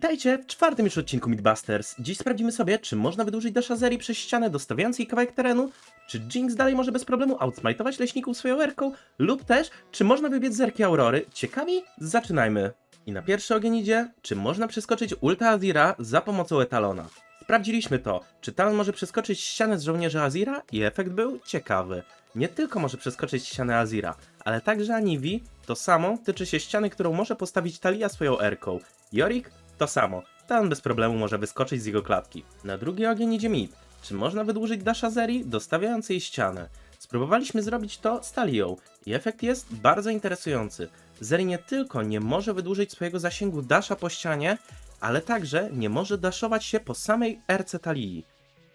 Witajcie w czwartym już odcinku Midbusters. Dziś sprawdzimy sobie, czy można wydłużyć dash Azeri przez ścianę, dostawiając jej kawałek terenu, czy Jinx dalej może bez problemu outsmite'ować leśników swoją erką, lub też, czy można wybiec z erki Aurory. Ciekawi? Zaczynajmy. I na pierwszy ogień idzie, czy można przeskoczyć ulta Azira za pomocą etalona. Sprawdziliśmy to, czy talon może przeskoczyć ścianę z żołnierzy Azira i efekt był ciekawy. Nie tylko może przeskoczyć ścianę Azira, ale także Anivi to samo tyczy się ściany, którą może postawić Talia swoją erką. Jorik to samo. Talon bez problemu może wyskoczyć z jego klatki. Na drugi ogień idzie mid. Czy można wydłużyć dash Azeri, dostawiając jej ścianę? Spróbowaliśmy zrobić to z Talią i efekt jest bardzo interesujący. Zeri nie tylko nie może wydłużyć swojego zasięgu dasha po ścianie, ale także nie może daszować się po samej erce Talii.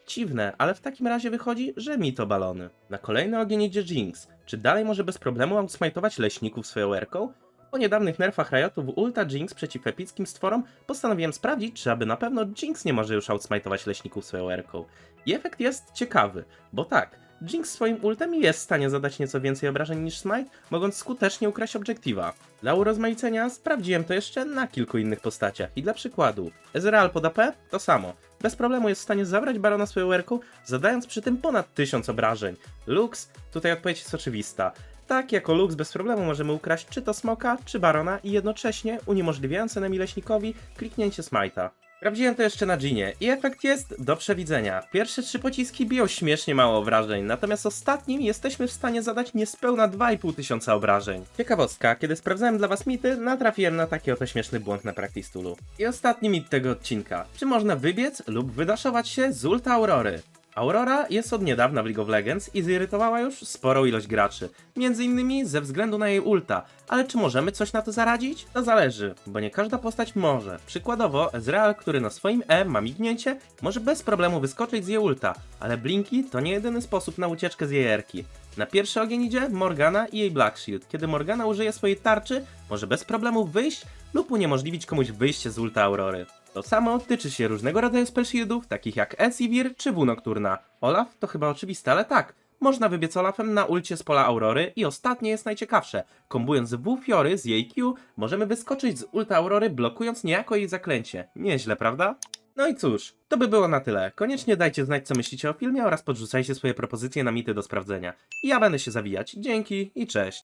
Dziwne, ale w takim razie wychodzi, że mi to balony. Na kolejny ogień idzie Jinx. Czy dalej może bez problemu outsmite'ować leśników swoją erką? Po niedawnych nerfach Riotu w Ulta Jinx przeciw epickim stworom postanowiłem sprawdzić, czy aby na pewno Jinx nie może już outsmite'ować leśników swoją erką. I efekt jest ciekawy, bo tak, Jinx swoim ultem jest w stanie zadać nieco więcej obrażeń niż Smite, mogąc skutecznie ukraść obiektywa. Dla urozmaicenia sprawdziłem to jeszcze na kilku innych postaciach i dla przykładu, Ezreal pod AP to samo. Bez problemu jest w stanie zabrać Barona swoją erką, zadając przy tym ponad 1000 obrażeń. Lux, tutaj odpowiedź jest oczywista. Tak, jako Lux bez problemu możemy ukraść czy to Smoka, czy Barona i jednocześnie uniemożliwiając enemy leśnikowi kliknięcie Smite'a. Sprawdziłem to jeszcze na Ginie i efekt jest do przewidzenia. Pierwsze trzy pociski biją śmiesznie mało obrażeń, natomiast ostatnim jesteśmy w stanie zadać niespełna 2,5 tysiąca obrażeń. Ciekawostka, kiedy sprawdzałem dla was mity, natrafiłem na taki oto śmieszny błąd na Practice Toolu. I ostatni mit tego odcinka. Czy można wybiec lub wydaszować się z ulta Aurory? Aurora jest od niedawna w League of Legends i zirytowała już sporą ilość graczy. Między innymi ze względu na jej ulta. Ale czy możemy coś na to zaradzić? To zależy, bo nie każda postać może. Przykładowo, Ezreal, który na swoim E ma mignięcie, może bez problemu wyskoczyć z jej ulta, ale Blinki to nie jedyny sposób na ucieczkę z jej erki. Na pierwszy ogień idzie Morgana i jej Black Shield. Kiedy Morgana użyje swojej tarczy, może bez problemu wyjść lub uniemożliwić komuś wyjście z ulta Aurory. To samo tyczy się różnego rodzaju spell shieldów, takich jak Esivir czy W Nocturna. Olaf to chyba oczywiste, ale tak. Można wybiec Olafem na ulcie z pola Aurory i ostatnie jest najciekawsze. Kombując W Fiory z jej Q, możemy wyskoczyć z ulta Aurory blokując niejako jej zaklęcie. Nieźle, prawda? No i cóż, to by było na tyle. Koniecznie dajcie znać co myślicie o filmie oraz podrzucajcie swoje propozycje na mity do sprawdzenia. Ja będę się zawijać. Dzięki i cześć.